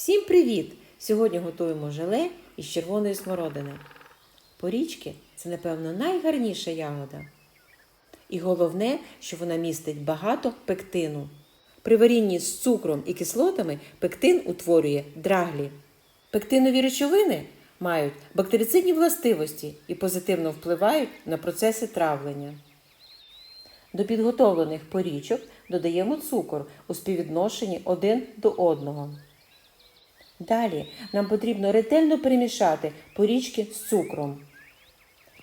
Всім привіт! Сьогодні готуємо желе із червоної смородини. Порічки це, напевно, найгарніша ягода. І головне, що вона містить багато пектину. При варінні з цукром і кислотами пектин утворює драглі. Пектинові речовини мають бактерицидні властивості і позитивно впливають на процеси травлення. До підготовлених порічок додаємо цукор у співвідношенні один до одного. Далі нам потрібно ретельно перемішати порічки з цукром.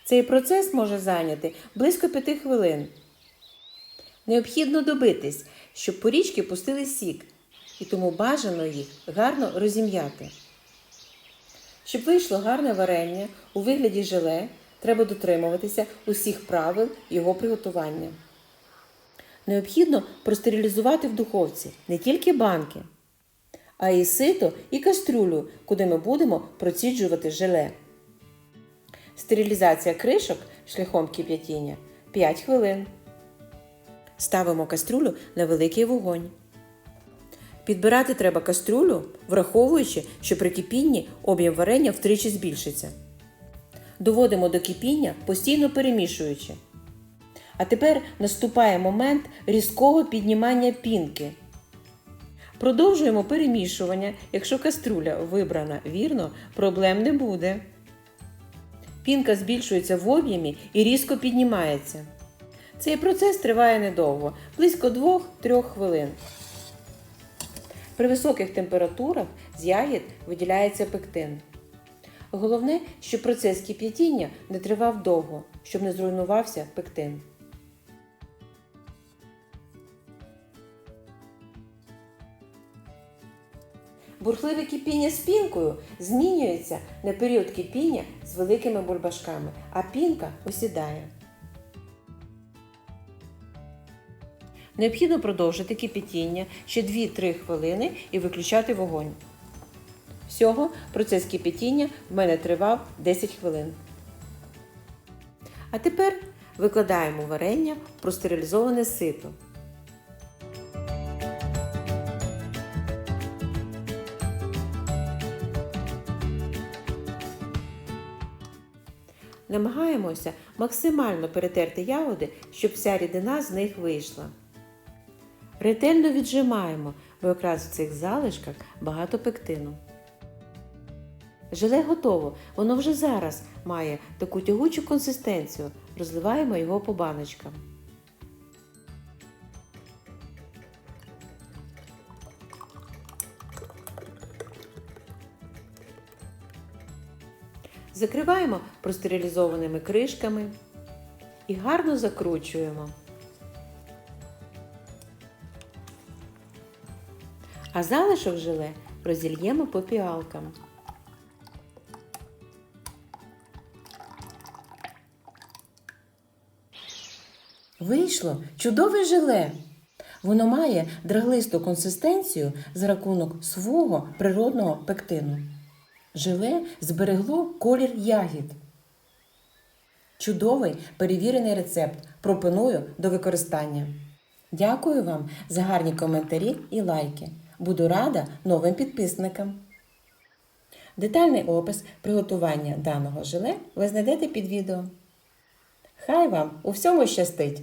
Цей процес може зайняти близько 5 хвилин. Необхідно добитись, щоб порічки пустили сік, і тому бажано їх гарно розім'яти. Щоб вийшло гарне варення у вигляді желе, треба дотримуватися усіх правил його приготування. Необхідно простерилізувати в духовці не тільки банки, а і сито і кастрюлю, куди ми будемо проціджувати желе. Стерилізація кришок шляхом кип'ятіння 5 хвилин. Ставимо кастрюлю на великий вогонь. Підбирати треба кастрюлю, враховуючи, що при кипінні об'єм варення втричі збільшиться. Доводимо до кипіння, постійно перемішуючи. А тепер наступає момент різкого піднімання пінки. Продовжуємо перемішування. Якщо каструля вибрана вірно, проблем не буде. Пінка збільшується в об'ємі і різко піднімається. Цей процес триває недовго, близько 2-3 хвилин. При високих температурах з ягід виділяється пектин. Головне, щоб процес кип'ятіння не тривав довго, щоб не зруйнувався пектин. Бурхливе кипіння з пінкою змінюється на період кипіння з великими бульбашками, а пінка осідає. Необхідно продовжити кипятіння ще 2-3 хвилини і виключати вогонь. Всього процес кипятіння в мене тривав 10 хвилин. А тепер викладаємо варення в простерилізоване сито. Намагаємося максимально перетерти ягоди, щоб вся рідина з них вийшла. Ретельно віджимаємо, бо якраз в цих залишках багато пектину. Желе готово, воно вже зараз має таку тягучу консистенцію. Розливаємо його по баночкам. Закриваємо простерилізованими кришками і гарно закручуємо. А залишок желе розільємо по піалкам. Вийшло чудове желе. Воно має драглисту консистенцію за рахунок свого природного пектину. Желе зберегло колір ягід. Чудовий перевірений рецепт. Пропоную до використання. Дякую вам за гарні коментарі і лайки. Буду рада новим підписникам. Детальний опис приготування даного желе ви знайдете під відео. Хай вам у всьому щастить!